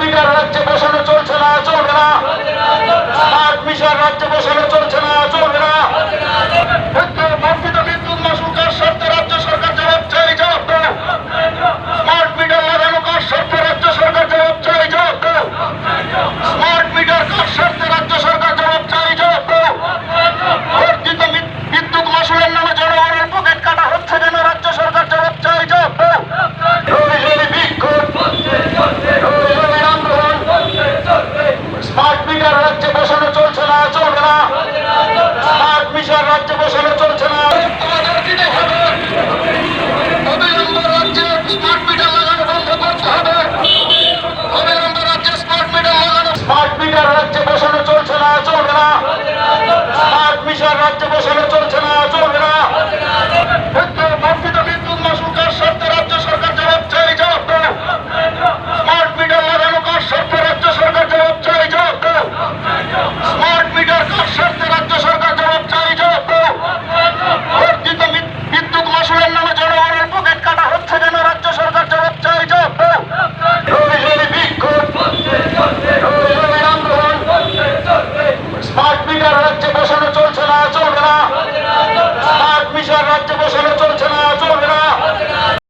Metre রাজ্যে বসানো চলছে না চলবে না। স্মার্ট মিটার রাজ্যে বসানো